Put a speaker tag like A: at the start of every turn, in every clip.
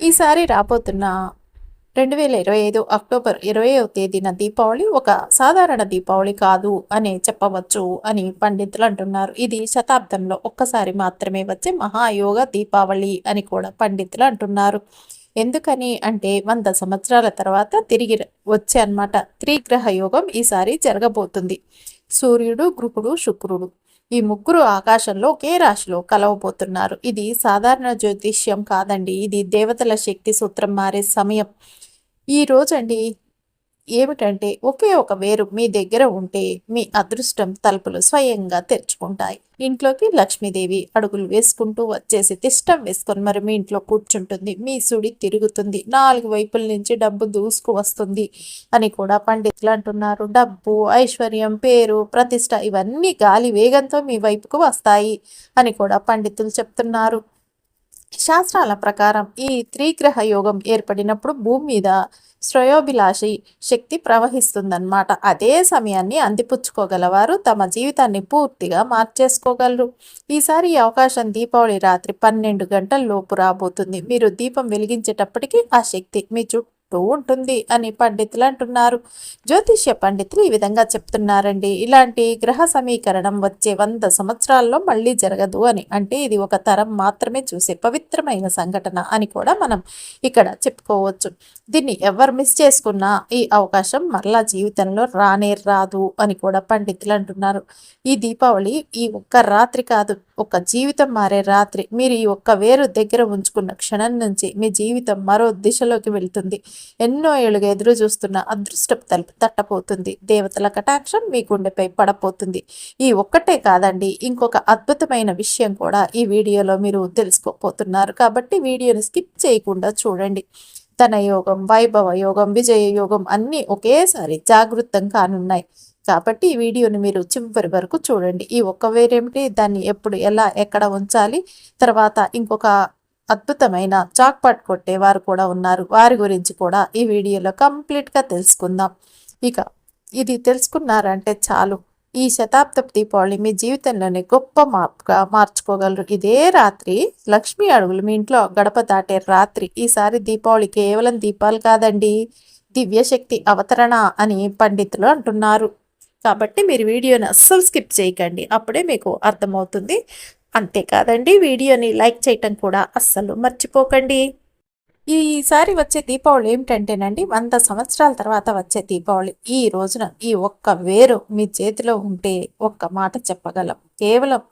A: ఈసారి రాబోతున్న రెండు వేల ఇరవై ఐదు అక్టోబర్ ఇరవైవ తేదీన దీపావళి ఒక సాధారణ దీపావళి కాదు అని చెప్పవచ్చు అని పండితులు అంటున్నారు. ఇది శతాబ్దంలో ఒక్కసారి మాత్రమే వచ్చే మహాయోగ దీపావళి అని కూడా పండితులు అంటున్నారు. ఎందుకని అంటే వంద సంవత్సరాల తర్వాత తిరిగి వచ్చే అన్నమాట. త్రిగ్రహ యోగం ఈసారి జరగబోతుంది. సూర్యుడు గృహుడు శుక్రుడు. ఈ ముగ్గురు ఆకాశంలో ఒకే రాశిలో కలవబోతున్నారు. ఇది సాధారణ జ్యోతిష్యం కాదండి. ఇది దేవతల శక్తి సూత్రం మారే సమయం. ఈ రోజండి ఏమిటంటే ఒకే ఒక వేరు మీ దగ్గర ఉంటే మీ అదృష్టం తలుపులు స్వయంగా తెరుచుకుంటాయి. ఇంట్లోకి లక్ష్మీదేవి అడుగులు వేసుకుంటూ వచ్చేసి తిష్టం వేసుకొని మరి మీ ఇంట్లో కూర్చుంటుంది. మీ సుడి తిరుగుతుంది. నాలుగు వైపుల నుంచి డబ్బు దూసుకు వస్తుంది అని కూడా పండితులు అంటున్నారు. డబ్బు ఐశ్వర్యం పేరు ప్రతిష్ట ఇవన్నీ గాలి వేగంతో మీ వైపుకు వస్తాయి అని కూడా పండితులు చెప్తున్నారు. శాస్త్రాల ప్రకారం ఈ త్రిగ్రహ యోగం ఏర్పడినప్పుడు భూమి మీద శ్రేయోభిలాషి శక్తి ప్రవహిస్తుందన్నమాట. అదే సమయాన్ని అందిపుచ్చుకోగలవారు తమ జీవితాన్ని పూర్తిగా మార్చేసుకోగలరు. ఈసారి ఈ అవకాశం దీపావళి రాత్రి పన్నెండు గంటల లోపు రాబోతుంది. మీరు దీపం వెలిగించేటప్పటికీ ఆ శక్తి మీ చుట్టూ ఉంటూ ఉంటుంది అని పండితులు అంటున్నారు. జ్యోతిష్య పండితులు ఈ విధంగా చెప్తున్నారండి. ఇలాంటి గ్రహ సమీకరణం వచ్చే వంద సంవత్సరాల్లో మళ్ళీ జరగదు అని. అంటే ఇది ఒక తరం మాత్రమే చూసే పవిత్రమైన సంఘటన అని కూడా మనం ఇక్కడ చెప్పుకోవచ్చు. దీన్ని ఎవరు మిస్ చేసుకున్నా ఈ అవకాశం మరలా జీవితంలో రానే రాదు అని కూడా పండితులు అంటున్నారు. ఈ దీపావళి ఈ ఒక్క రాత్రి కాదు ఒక జీవితం మారే రాత్రి మీరు ఈ ఒక్క వేరు దగ్గర ఉంచుకున్న క్షణం నుంచి మీ జీవితం మరో దిశలోకి వెళ్తుంది. ఎన్నో ఏళ్ళుగా ఎదురు చూస్తున్న అదృష్టపు తలుపు తట్టపోతుంది దేవతల కటాక్షం మీ గుండెపై పడపోతుంది ఈ ఒక్కటే కాదండి ఇంకొక అద్భుతమైన విషయం కూడా ఈ వీడియోలో మీరు తెలుసుకోపోతున్నారు కాబట్టి వీడియోని స్కిప్ చేయకుండా చూడండి. తన యోగం వైభవ యోగం విజయ యోగం అన్నీ ఒకేసారి జాగృతం కానున్నాయి. కాబట్టి ఈ వీడియోని మీరు చివరి వరకు చూడండి. ఈ ఒక్క వేరేమిటి? దాన్ని ఎప్పుడు ఎలా ఎక్కడ ఉంచాలి? తర్వాత ఇంకొక అద్భుతమైన చాక్పాట్ కొట్టే వారు కూడా ఉన్నారు. వారి గురించి కూడా ఈ వీడియోలో కంప్లీట్గా తెలుసుకుందాం. ఇక ఇది తెలుసుకున్నారంటే చాలు. ఈ శతాబ్దపు దీపావళి మీ జీవితంలోనే గొప్ప మార్పుగా మార్చుకోగలరు. ఇదే రాత్రి లక్ష్మీ అడుగులు మీ ఇంట్లో గడప దాటే రాత్రి. ఈసారి దీపావళి కేవలం దీపాలు కాదండి దివ్యశక్తి అవతరణ అని పండితులు అంటున్నారు. కాబట్టి మీరు వీడియోని అస్సలు స్కిప్ చేయకండి. అప్పుడే మీకు అర్థమవుతుంది. అంతేకాదండి వీడియోని లైక్ చేయటం కూడా అస్సలు మర్చిపోకండి. ఈసారి వచ్చే దీపావళి ఏమిటంటేనండి వంద సంవత్సరాల తర్వాత వచ్చే దీపావళి. ఈ రోజున ఈ ఒక్క వేరు మీ చేతిలో ఉంటే ఒక్క మాట చెప్పగలం. కేవలం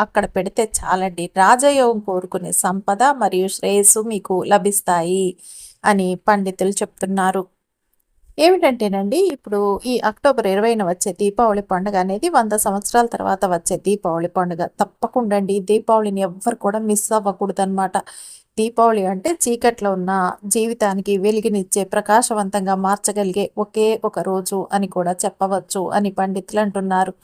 A: అక్కడ పెడితే చాలండి. రాజయోగం కోరుకునే సంపద మరియు శ్రేయస్సు మీకు లభిస్తాయి అని పండితులు చెప్తున్నారు. ఏమిటంటేనండి ఇప్పుడు ఈ అక్టోబర్ ఇరవైన వచ్చే దీపావళి పండుగ అనేది వంద సంవత్సరాల తర్వాత వచ్చే దీపావళి పండుగ. తప్పకుండా అండి దీపావళిని ఎవ్వరు కూడా మిస్ అవ్వకూడదు అనమాట దీపావళి అంటే చీకట్లో ఉన్న జీవితానికి వెలిగినిచ్చే ప్రకాశవంతంగా మార్చగలిగే ఒకే ఒక రోజు అని కూడా చెప్పవచ్చు అని పండితులు అంటున్నారు.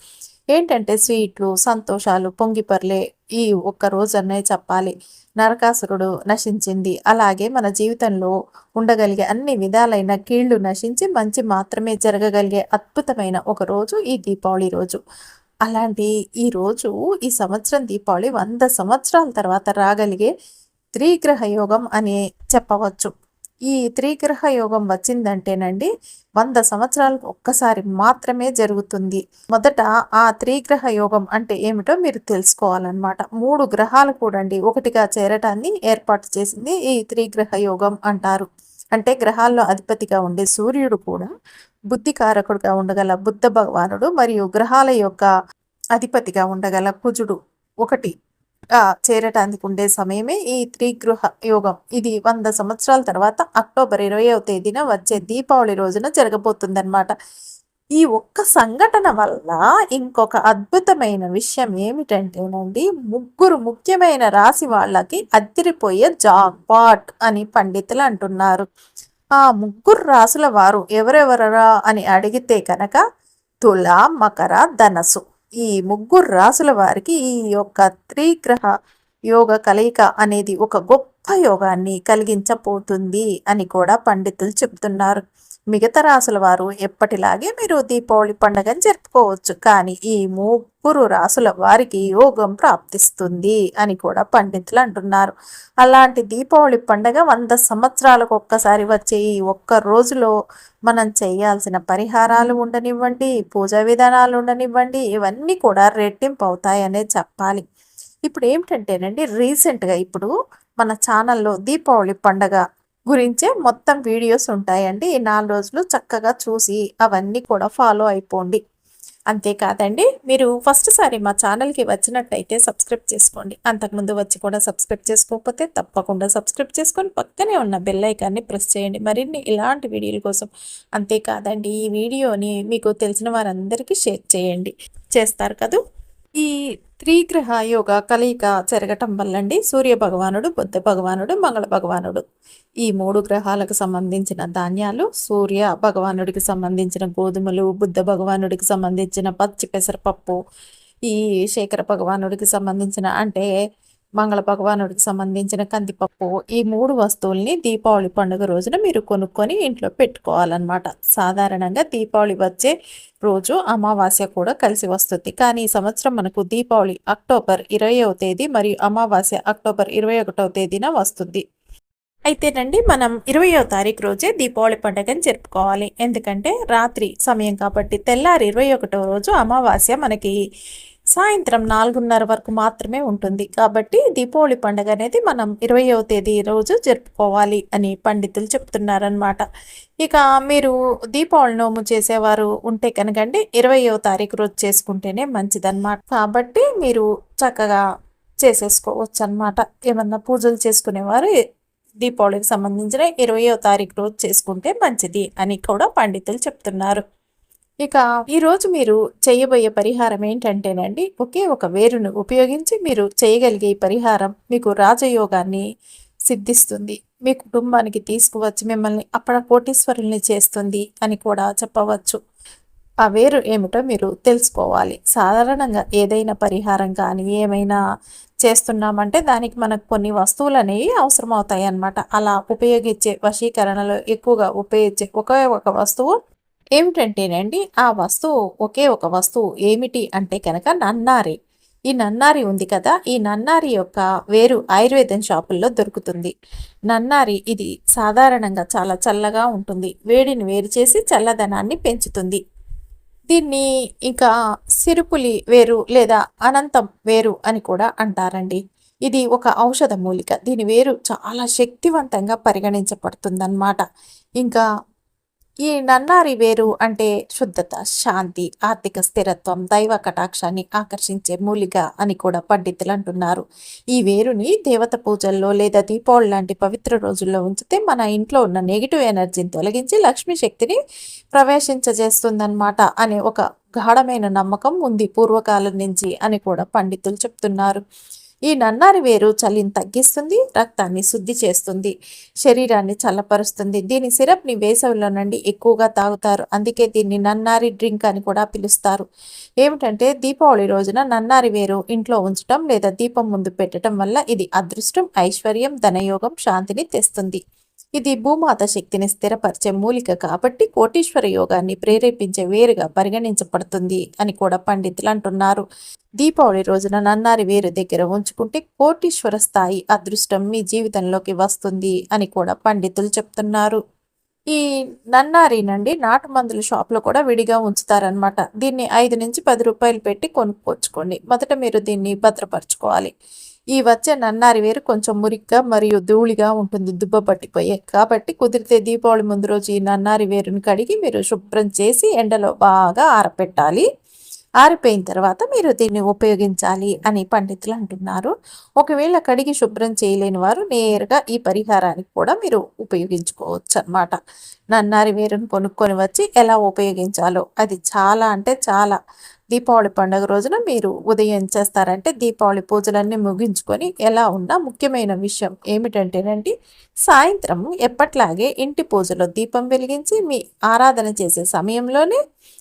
A: ఏంటంటే స్వీట్లు సంతోషాలు పొంగిపర్లే ఈ ఒక్క రోజు చెప్పాలి. నరకాసురుడు నశించింది. అలాగే మన జీవితంలో ఉండగలిగే అన్ని విధాలైన కీళ్ళు నశించి మంచి మాత్రమే జరగగలిగే అద్భుతమైన ఒక రోజు ఈ దీపావళి రోజు. అలాంటి ఈ రోజు ఈ సంవత్సరం దీపావళి వంద సంవత్సరాల తర్వాత రాగలిగే త్రిగ్రహ యోగం అని చెప్పవచ్చు. ఈ త్రిగ్రహ యోగం వచ్చిందంటేనండి వంద సంవత్సరాలకు ఒక్కసారి మాత్రమే జరుగుతుంది. మొదట ఆ త్రిగ్రహ యోగం అంటే ఏమిటో మీరు తెలుసుకోవాలన్నమాట. మూడు గ్రహాలు కూడండి ఒకటిగా చేరటాన్ని ఏర్పాటు చేసింది ఈ త్రిగ్రహ యోగం అంటారు. అంటే గ్రహాల్లో అధిపతిగా ఉండే సూర్యుడు కూడా బుద్ధికారకుడుగా ఉండగల బుద్ధ భగవానుడు మరియు గ్రహాల యొక్క అధిపతిగా ఉండగల కుజుడు ఒకటి. చేరటానికి ఉండే సమయమే ఈ త్రిగృహ యోగం. ఇది వంద సంవత్సరాల తర్వాత అక్టోబర్ ఇరవయవ తేదీన వచ్చే దీపావళి రోజున జరగబోతుందన్నమాట. ఈ ఒక్క సంఘటన వల్ల ఇంకొక అద్భుతమైన విషయం ఏమిటంటేనండి ముగ్గురు ముఖ్యమైన రాశి వాళ్ళకి అద్దరిపోయే జాక్పాట్ అని పండితులు అంటున్నారు. ఆ ముగ్గురు రాసుల వారు ఎవరెవరరా అని అడిగితే కనుక తుల మకర ధనసు ఈ ముగ్గురు రాసుల వారికి ఈ యొక్క త్రిగ్రహ యోగ కలయిక అనేది ఒక గొప్ప యోగాన్ని కలిగించబోతుంది అని కూడా పండితులు చెప్తున్నారు. మిగతా రాసుల వారు ఎప్పటిలాగే మీరు దీపావళి పండుగను జరుపుకోవచ్చు. కానీ ఈ ముగ్గురు రాసుల వారికి యోగం ప్రాప్తిస్తుంది అని కూడా పండితులు అంటున్నారు. అలాంటి దీపావళి పండుగ వంద సంవత్సరాలకు ఒక్కసారి వచ్చే ఈ ఒక్క రోజులో మనం చేయాల్సిన పరిహారాలు ఉండనివ్వండి పూజా విధానాలు ఉండనివ్వండి ఇవన్నీ కూడా రెట్టింపు అవుతాయనే చెప్పాలి. ఇప్పుడు ఏమిటంటేనండి రీసెంట్గా ఇప్పుడు మన ఛానల్లో దీపావళి పండగ గురించే మొత్తం వీడియోస్ ఉంటాయండి. ఈ నాలుగు రోజులు చక్కగా చూసి అవన్నీ కూడా ఫాలో అయిపోండి. అంతేకాదండి మీరు ఫస్ట్ సారి మా ఛానల్కి వచ్చినట్టయితే సబ్స్క్రైబ్ చేసుకోండి. అంతకుముందు వచ్చి కూడా సబ్స్క్రైబ్ చేసుకోకపోతే తప్పకుండా సబ్స్క్రైబ్ చేసుకొని పక్కనే ఉన్న బెల్ ఐకాన్ని ప్రెస్ చేయండి. మరిన్ని ఇలాంటి వీడియోల కోసం అంతేకాదండి ఈ వీడియోని మీకు తెలిసిన వారందరికీ షేర్ చేయండి. చేస్తారు కదూ? ఈ త్రిగ్రహ యోగ కలయిక జరగటం వల్లండి. సూర్య భగవానుడు బుద్ధ భగవానుడు మంగళ భగవానుడు. ఈ మూడు గ్రహాలకు సంబంధించిన ధాన్యాలు సూర్య భగవానుడికి సంబంధించిన గోధుమలు బుద్ధ భగవానుడికి సంబంధించిన పచ్చి పెసరపప్పు ఈ శేఖర భగవానుడికి సంబంధించిన అంటే మంగళ భగవానుడికి సంబంధించిన కందిపప్పు ఈ మూడు వస్తువుల్ని దీపావళి పండుగ రోజున మీరు కొనుక్కొని ఇంట్లో పెట్టుకోవాలన్నమాట. సాధారణంగా దీపావళి వచ్చే రోజు అమావాస్య కూడా కలిసి వస్తుంది. కానీ ఈ సంవత్సరం మనకు దీపావళి అక్టోబర్ ఇరవయవ తేదీ మరియు అమావాస్య అక్టోబర్ ఇరవై ఒకటవ తేదీన వస్తుంది. అయితేనండి మనం ఇరవయో తారీఖు రోజే దీపావళి పండుగని జరుపుకోవాలి. ఎందుకంటే రాత్రి సమయం కాబట్టి తెల్లారి ఇరవై ఒకటో రోజు అమావాస్య మనకి సాయంత్రం నాలుగున్నర వరకు మాత్రమే ఉంటుంది. కాబట్టి దీపావళి పండుగ అనేది మనం ఇరవయవ తేదీ రోజు జరుపుకోవాలి అని పండితులు చెప్తున్నారనమాట ఇక మీరు దీపావళి నోము చేసేవారు ఉంటే కనుకండి ఇరవయవ తారీఖు రోజు చేసుకుంటేనే మంచిదన్నమాట. కాబట్టి మీరు చక్కగా చేసేసుకోవచ్చు అనమాట ఏమన్నా పూజలు చేసుకునేవారు దీపావళికి సంబంధించిన ఇరవయో తారీఖు రోజు చేసుకుంటే మంచిది అని కూడా పండితులు చెప్తున్నారు. ఇక ఈరోజు మీరు చేయబోయే పరిహారం ఏంటంటేనండి ఒకే ఒక వేరును ఉపయోగించి మీరు చేయగలిగే పరిహారం మీకు రాజయోగాన్ని సిద్ధిస్తుంది. మీ కుటుంబానికి తీసుకువచ్చి మిమ్మల్ని అప్పడ కోటీశ్వరుల్ని చేస్తుంది అని కూడా చెప్పవచ్చు. ఆ వేరు ఏమిటో మీరు తెలుసుకోవాలి. సాధారణంగా ఏదైనా పరిహారం కానీ ఏమైనా చేస్తున్నామంటే దానికి మనకు కొన్ని వస్తువులు అనేవి అవసరమవుతాయి అన్నమాట అలా ఉపయోగించే వశీకరణలో ఎక్కువగా ఉపయోగించే ఒకే ఒక వస్తువు ఏమిటంటేనండి ఆ వస్తువు ఒకే ఒక వస్తువు ఏమిటి అంటే కనుక నన్నారి. ఈ నన్నారి ఉంది కదా ఈ నన్నారి యొక్క వేరు ఆయుర్వేదం షాపుల్లో దొరుకుతుంది. నన్నారి ఇది సాధారణంగా చాలా చల్లగా ఉంటుంది వేడిని వేరు చేసి చల్లదనాన్ని పెంచుతుంది. దీన్ని ఇంకా సిరుపులి వేరు లేదా అనంతం వేరు అని కూడా అంటారండి. ఇది ఒక ఔషధ మూలిక దీని వేరు చాలా శక్తివంతంగా పరిగణించబడుతుందన్నమాట. ఇంకా ఈ నన్నారి వేరు అంటే శుద్ధత శాంతి ఆర్థిక స్థిరత్వం దైవ కటాక్షాన్ని ఆకర్షించే మూలిక అని కూడా పండితులు అంటున్నారు. ఈ వేరుని దేవత పూజల్లో లేదా దీపావళి లాంటి పవిత్ర రోజుల్లో ఉంచితే మన ఇంట్లో ఉన్న నెగిటివ్ ఎనర్జీని తొలగించి లక్ష్మీ శక్తిని ప్రవేశించజేస్తుందన్నమాట అనే ఒక గాఢమైన నమ్మకం ఉంది పూర్వకాలం నుంచి అని కూడా పండితులు చెప్తున్నారు. ఈ నన్నారి వేరు చలిని తగ్గిస్తుంది రక్తాన్ని శుద్ధి చేస్తుంది శరీరాన్ని చల్లపరుస్తుంది. దీని సిరప్ని వేసవిలో నుండి ఎక్కువగా తాగుతారు. అందుకే దీన్ని నన్నారి డ్రింక్ అని కూడా పిలుస్తారు. ఏమిటంటే దీపావళి రోజున నన్నారి వేరు ఇంట్లో ఉంచటం లేదా దీపం ముందు పెట్టడం వల్ల ఇది అదృష్టం ఐశ్వర్యం ధనయోగం శాంతిని తెస్తుంది. ఇది భూమాత శక్తిని స్థిరపరిచే మూలిక కాబట్టి కోటీశ్వర యోగాన్ని ప్రేరేపించే వేరుగా పరిగణించబడుతుంది అని కూడా పండితులు అంటున్నారు. దీపావళి రోజున నన్నారి వేరు దగ్గర ఉంచుకుంటే కోటీశ్వర స్థాయి అదృష్టం మీ జీవితంలోకి వస్తుంది అని కూడా పండితులు చెప్తున్నారు. ఈ నన్నారి నుండి నాటు మందుల షాప్లో కూడా విడిగా ఉంచుతారనమాట దీన్ని ఐదు నుంచి పది రూపాయలు పెట్టి కొనుక్కోచుకోండి. మొదట మీరు దీన్ని భద్రపరచుకోవాలి. ఈ వచ్చే నన్నారి వేరు కొంచెం మురిగ్గా మరియు ధూళిగా ఉంటుంది దుబ్బ పట్టిపోయే. కాబట్టి కుదిరితే దీపావళి ముందు రోజు ఈ నన్నారి వేరుని కడిగి మీరు శుభ్రం చేసి ఎండలో బాగా ఆరపెట్టాలి. ఆరిపోయిన తర్వాత మీరు దీన్ని ఉపయోగించాలి అని పండితులు అంటున్నారు. ఒకవేళ కడిగి శుభ్రం చేయలేని వారు నేరుగా ఈ పరిహారానికి కూడా మీరు ఉపయోగించుకోవచ్చు అనమాట నన్నారి వేరును కొనుక్కొని వచ్చి ఎలా ఉపయోగించాలో. అది చాలా అంటే చాలా దీపావళి పండుగ రోజున మీరు ఉదయం చేస్తారంటే దీపావళి పూజలన్నీ ముగించుకొని ఎలా ఉన్నా ముఖ్యమైన విషయం ఏమిటంటేనండి సాయంత్రం ఎప్పట్లాగే ఇంటి పూజలో దీపం వెలిగించి మీ ఆరాధన చేసే సమయంలోనే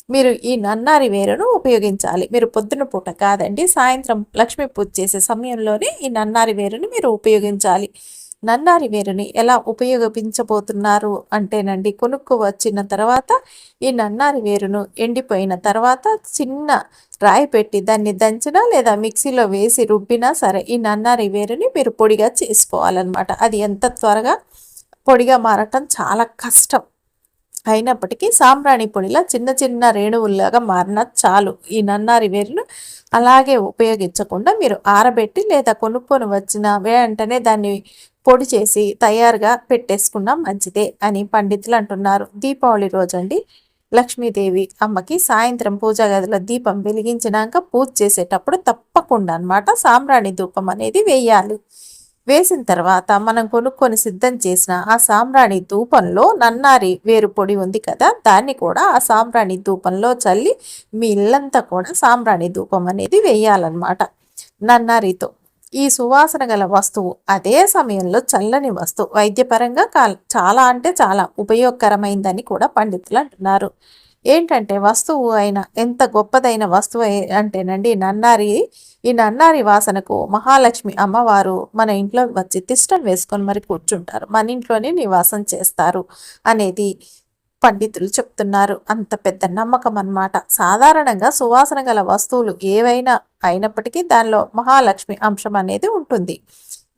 A: మీరు ఈ నన్నారి వేరును ఉపయోగించాలి. మీరు పొద్దున పూట కాదండి సాయంత్రం లక్ష్మీ పూజ చేసే సమయంలోనే ఈ నన్నారి వేరుని మీరు ఉపయోగించాలి. నన్నారి వేరుని ఎలా ఉపయోగించబోతున్నారు అంటేనండి కొనుక్కు వచ్చిన తర్వాత ఈ నన్నారి వేరును ఎండిపోయిన తర్వాత చిన్న రాయి పెట్టి దాన్ని దంచినా లేదా మిక్సీలో వేసి రుబ్బినా సరే ఈ నన్నారి వేరుని మీరు పొడిగా చేసుకోవాలన్నమాట. అది ఎంత త్వరగా పొడిగా మారటం చాలా కష్టం. అయినప్పటికీ సాంబ్రాణి పొడిలా చిన్న చిన్న రేణువుల్లాగా మారిన చాలు. ఈ నన్నారి వేరును అలాగే ఉపయోగించకుండా మీరు ఆరబెట్టి లేదా కొనుక్కొని వచ్చిన వెంటనే దాన్ని పొడి చేసి తయారుగా పెట్టేసుకున్నా మంచిదే అని పండితులు అంటున్నారు. దీపావళి రోజండి లక్ష్మీదేవి అమ్మకి సాయంత్రం పూజా గదిలో దీపం వెలిగించినాక పూజ చేసేటప్పుడు తప్పకుండా అనమాట సాంబ్రాణి ధూపం అనేది వేయాలి. వేసిన తర్వాత మనం కొనుక్కొని సిద్ధం చేసిన ఆ సాంబ్రాణి ధూపంలో నన్నారి వేరు పొడి ఉంది కదా దాన్ని కూడా ఆ సాంబ్రాణి ధూపంలో చల్లి మీ ఇల్లంతా కూడా సాంబ్రాణి ధూపం అనేది వేయాలన్నమాట. నన్నారితో ఈ సువాసన గల వస్తువు అదే సమయంలో చల్లని వస్తువు. వైద్యపరంగా చాలా అంటే చాలా ఉపయోగకరమైందని కూడా పండితులు అంటున్నారు. ఏంటంటే వస్తువు అయిన ఎంత గొప్పదైన వస్తువు అంటేనండి నన్నారి ఈ నన్నారి వాసనకు మహాలక్ష్మి అమ్మవారు మన ఇంట్లో వచ్చి తిష్టం వేసుకొని మరి కూర్చుంటారు. మన ఇంట్లోనే నివాసం చేస్తారు. అనేది పండితులు చెప్తున్నారు. అంత పెద్ద నమ్మకం అన్నమాట. సాధారణంగా సువాసన గల వస్తువులు ఏవైనా అయినప్పటికీ దానిలో మహాలక్ష్మి అంశం అనేది ఉంటుంది.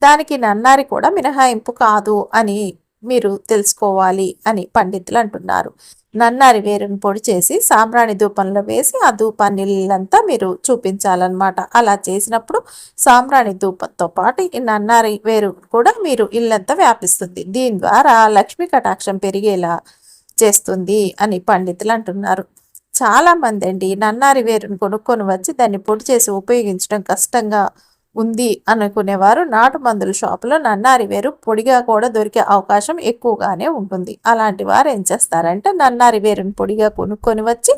A: దానికి నన్నారి కూడా మినహాయింపు కాదు అని మీరు తెలుసుకోవాలి అని పండితులు అంటున్నారు. నన్నారి వేరుని పొడి చేసి సాంబ్రాణి ధూపంలో వేసి ఆ ధూపాన్ని నీళ్ళంతా మీరు చూపించాలన్నమాట. అలా చేసినప్పుడు సాంబ్రాణి ధూపంతో పాటు ఈ నన్నారి వేరు కూడా మీరు ఇల్లంతా వ్యాపిస్తుంది. దీని ద్వారా లక్ష్మీ కటాక్షం పెరిగేలా చేస్తుంది అని పండితులు అంటున్నారు. చాలా మంది అండి నన్నారి వేరుని కొనుక్కొని వచ్చి దాన్ని పొడి చేసి ఉపయోగించడం కష్టంగా ఉంది అనుకునేవారు. నాటు మందుల షాపులో నన్నారి వేరు పొడిగా కూడా దొరికే అవకాశం ఎక్కువగానే ఉంటుంది. అలాంటి వారు ఏం చేస్తారంటే నన్నారి వేరుని పొడిగా కొనుక్కొని వచ్చి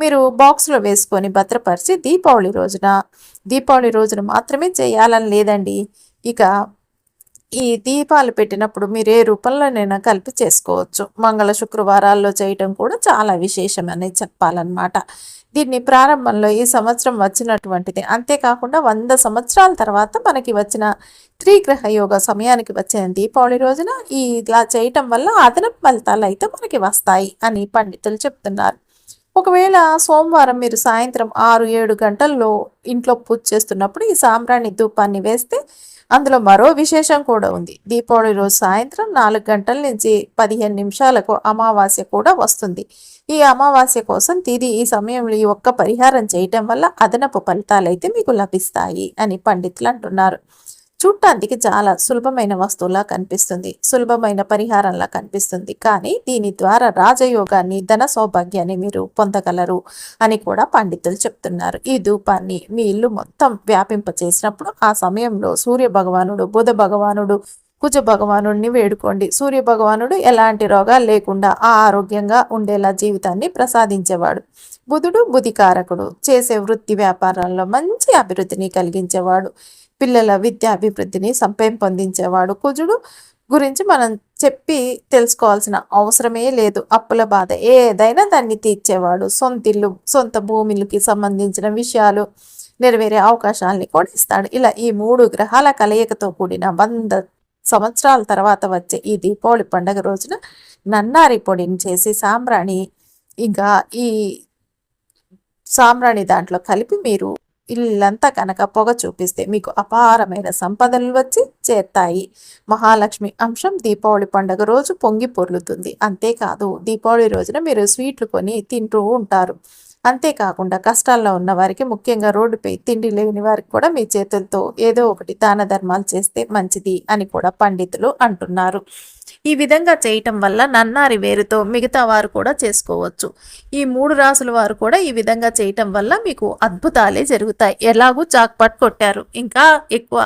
A: మీరు బాక్స్లో వేసుకొని భద్రపరిచి దీపావళి రోజున దీపావళి రోజున మాత్రమే చేయాలని లేదండి. ఇక ఈ దీపాలు పెట్టినప్పుడు మీరు ఏ రూపంలోనైనా కలిపి చేసుకోవచ్చు. మంగళ శుక్రవారాల్లో చేయటం కూడా చాలా విశేషమని చెప్పాలన్నమాట. దీన్ని ప్రారంభంలో ఈ సంవత్సరం వచ్చినటువంటిది. అంతేకాకుండా వంద సంవత్సరాల తర్వాత మనకి వచ్చిన త్రిగ్రహ యోగ సమయానికి వచ్చిన దీపావళి రోజున ఈ ఇలా చేయటం వల్ల అదనపు ఫలితాలు అయితే మనకి వస్తాయి అని పండితులు చెప్తున్నారు. ఒకవేళ సోమవారం మీరు సాయంత్రం ఆరు ఏడు గంటల్లో ఇంట్లో పూజ చేస్తున్నప్పుడు ఈ సాంబ్రాణి ధూపాన్ని వేస్తే అందులో మరో విశేషం కూడా ఉంది. దీపావళి రోజు సాయంత్రం నాలుగు గంటల నుంచి పదిహేను నిమిషాలకు అమావాస్య కూడా వస్తుంది. ఈ అమావాస్య కోసం తిది ఈ సమయంలో ఈ ఒక్క పరిహారం చేయటం వల్ల అదనపు ఫలితాలు అయితే మీకు లభిస్తాయి అని పండితులు అంటున్నారు. చూడటానికి చాలా సులభమైన వస్తువులా కనిపిస్తుంది. సులభమైన పరిహారంలా కనిపిస్తుంది. కానీ దీని ద్వారా రాజయోగాన్ని ధన సౌభాగ్యాన్ని మీరు పొందగలరు అని కూడా పండితులు చెప్తున్నారు. ఈ ధూపాన్ని మీ ఇల్లు మొత్తం వ్యాపింప చేసినప్పుడు ఆ సమయంలో సూర్య భగవానుడు బుధ భగవానుడు కుజ భగవానుడిని వేడుకోండి. సూర్య భగవానుడు ఎలాంటి రోగాలు లేకుండా ఆ ఆరోగ్యంగా ఉండేలా జీవితాన్ని ప్రసాదించేవాడు. బుధుడు బుధికారకుడు. చేసే వృత్తి వ్యాపారాల్లో మంచి అభివృద్ధిని కలిగించేవాడు. పిల్లల విద్యాభివృద్ధిని సంపెంపొందించేవాడు కుజుడు గురించి మనం చెప్పి తెలుసుకోవాల్సిన అవసరమే లేదు. అప్పుల బాధ ఏదైనా దాన్ని తీర్చేవాడు. సొంతిల్లు సొంత భూములకి సంబంధించిన విషయాలు నెరవేరే అవకాశాలని కూడా ఇస్తాడు. ఇలా ఈ మూడు గ్రహాల కలయికతో కూడిన వంద సంవత్సరాల తర్వాత వచ్చే ఈ దీపావళి పండుగ రోజున నన్నారి పొడిని చేసి సాంబ్రాణి ఇంకా ఈ సాంబ్రాణి దాంట్లో కలిపి మీరు ఇల్లంతా కనుక పొగ చూపిస్తే మీకు అపారమైన సంపదలు వచ్చి చేస్తాయి మహాలక్ష్మి అంశం దీపావళి పండుగ రోజు పొంగి పొర్లుతుంది. అంతేకాదు దీపావళి రోజున మీరు స్వీట్లు కొని తింటూ ఉంటారు. అంతేకాకుండా కష్టాల్లో ఉన్న వారికి ముఖ్యంగా రోడ్డుపై తిండి లేని వారికి కూడా మీ చేతులతో ఏదో ఒకటి దాన ధర్మాలు చేస్తే మంచిది అని కూడా పండితులు అంటున్నారు. ఈ విధంగా చేయటం వల్ల నన్నారి వేరుతో మిగతా వారు కూడా చేసుకోవచ్చు. ఈ మూడు రాసుల వారు కూడా ఈ విధంగా చేయటం వల్ల మీకు అద్భుతాలే జరుగుతాయి. ఎలాగూ చాక్పాట్ కొట్టారు. ఇంకా ఎక్కువ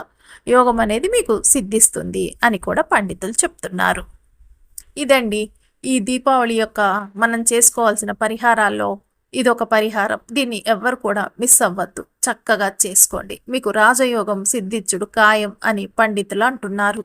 A: యోగం అనేది మీకు సిద్ధిస్తుంది అని కూడా పండితులు చెప్తున్నారు. ఇదండి. ఈ దీపావళి యొక్క మనం చేసుకోవాల్సిన పరిహారాల్లో ఇదొక పరిహారం. దీన్ని ఎవ్వరు కూడా మిస్ అవ్వద్దు. చక్కగా చేసుకోండి. మీకు రాజయోగం సిద్ధించుడు ఖాయం అని పండితులు అంటున్నారు.